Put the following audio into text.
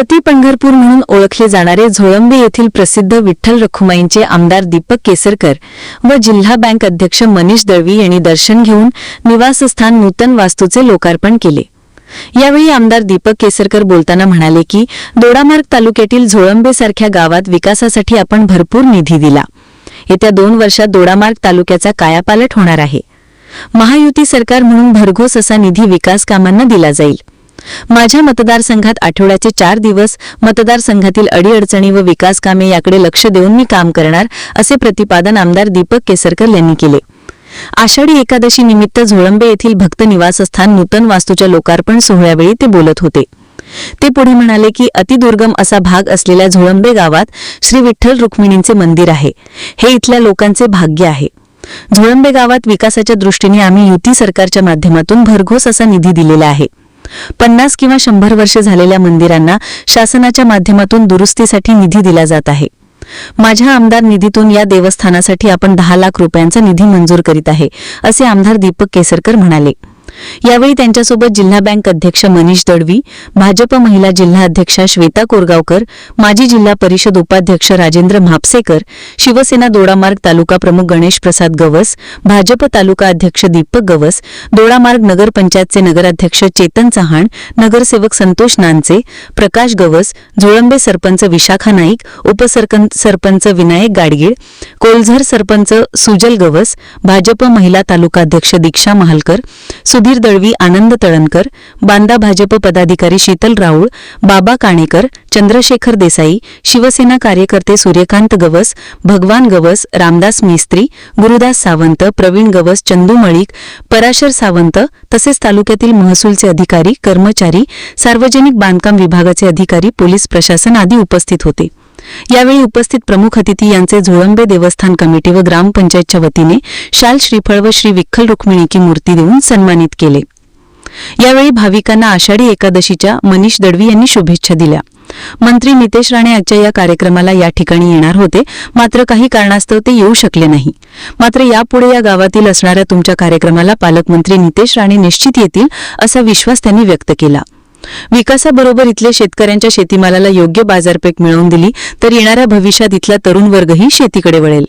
सती पंढरपूर म्हणून ओळखले जाणारे झोळंबे येथील प्रसिद्ध विठ्ठल रखुमाईंचे आमदार दीपक केसरकर व जिल्हा बँक अध्यक्ष मनीष दळवी यांनी दर्शन घेऊन निवासस्थान नूतन वास्तूचे लोकार्पण केले. यावेळी आमदार दीपक केसरकर बोलताना म्हणाले की दोडामार्ग तालुक्यातील झोळंबे सारख्या गावात विकासासाठी आपण भरपूर निधी दिला. येत्या दोन वर्षात दोडामार्ग तालुक्याचा कायापालट होणार आहे. महायुती सरकार म्हणून भरघोस असा निधी विकास कामांना दिला जाईल. माझ्या मतदारसंघात आठवड्याचे चार दिवस मतदारसंघातील अडीअडचणी व विकास कामे याकडे लक्ष देऊन मी काम करणार असे प्रतिपादन आमदार दीपक केसरकर यांनी केले. आषाढी एकादशी निमित्त झोळंबे येथील भक्त निवासस्थान नूतन वास्तूच्या लोकार्पण सोहळ्यावेळी ते बोलत होते. ते पुढे म्हणाले की अतिदुर्गम असा भाग असलेल्या झोळंबे गावात श्री विठ्ठल रुक्मिणींचे मंदिर आहे. हे इथल्या लोकांचे भाग्य आहे. झोळंबे गावात विकासाच्या दृष्टीने आम्ही युती सरकारच्या माध्यमातून भरघोस असा निधी दिलेला आहे. पन्नास किंवा शंभर वर्ष झालेल्या मंदिरांना शासनाच्या माध्यमातून दुरुस्तीसाठी निधी दिला जात आहे. माझ्या आमदार निधीतून या देवस्थानासाठी आपण दहा लाख रुपयांचा निधी मंजूर करीत आहे असे आमदार दीपक केसरकर म्हणाले. यावेळी त्यांच्यासोबत जिल्हा बँक अध्यक्ष मनीष दडवी भाजप महिला जिल्हा अध्यक्षा श्वेता कोरगावकर माजी जिल्हा परिषद उपाध्यक्ष राजेंद्र म्हापसेकर शिवसेना दोडामार्ग तालुका प्रमुख गणेश प्रसाद गवस भाजप तालुका अध्यक्ष दीपक गवस दोडामार्ग नगरपंचायतचे नगराध्यक्ष चेतन चव्हाण नगरसेवक संतोष नानचे प्रकाश गवस झोळंबे सरपंच विशाखा नाईक उपसरपंच विनायक गाडगीळ कोलझर सरपंच सुजल गवस भाजप महिला तालुकाध्यक्ष दीक्षा महालकर सुधीर दळवी आनंद तळणकर बांदा भाजप पदाधिकारी शीतल राऊळ बाबा काणेकर चंद्रशेखर देसाई शिवसेना कार्यकर्ते सूर्यकांत गवस भगवान गवस रामदास मेस्त्री गुरुदास सावंत प्रवीण गवस चंदू मळीक पराशर सावंत तसेच तालुक्यातील महसूलचे अधिकारी कर्मचारी सार्वजनिक बांधकाम विभागाचे अधिकारी पोलीस प्रशासन आदी उपस्थित होते. यावेळी उपस्थित प्रमुख अतिथी यांचे झोळंबे देवस्थान कमिटी व ग्रामपंचायतच्या वतीने शाल श्रीफळ व श्री विठ्ठल रुक्मिणीची मूर्ती देऊन सन्मानित केले. यावेळी भाविकांना आषाढी एकादशीच्या मनीष दडवी यांनी शुभेच्छा दिल्या. मंत्री नितेश राणे आजच्या या कार्यक्रमाला या ठिकाणी येणार होते. मात्र काही कारणास्तव ते येऊ शकले नाही. मात्र यापुढे या गावातील असणाऱ्या तुमच्या कार्यक्रमाला पालकमंत्री नितेश राणे निश्चित येतील असा विश्वास त्यांनी व्यक्त केला. विकासाबरोबर इथल्या शेतकऱ्यांच्या शेतीमालाला योग्य बाजारपेठ मिळवून दिली तर येणाऱ्या भविष्यात इथला तरुण वर्गही शेतीकडे वळेल.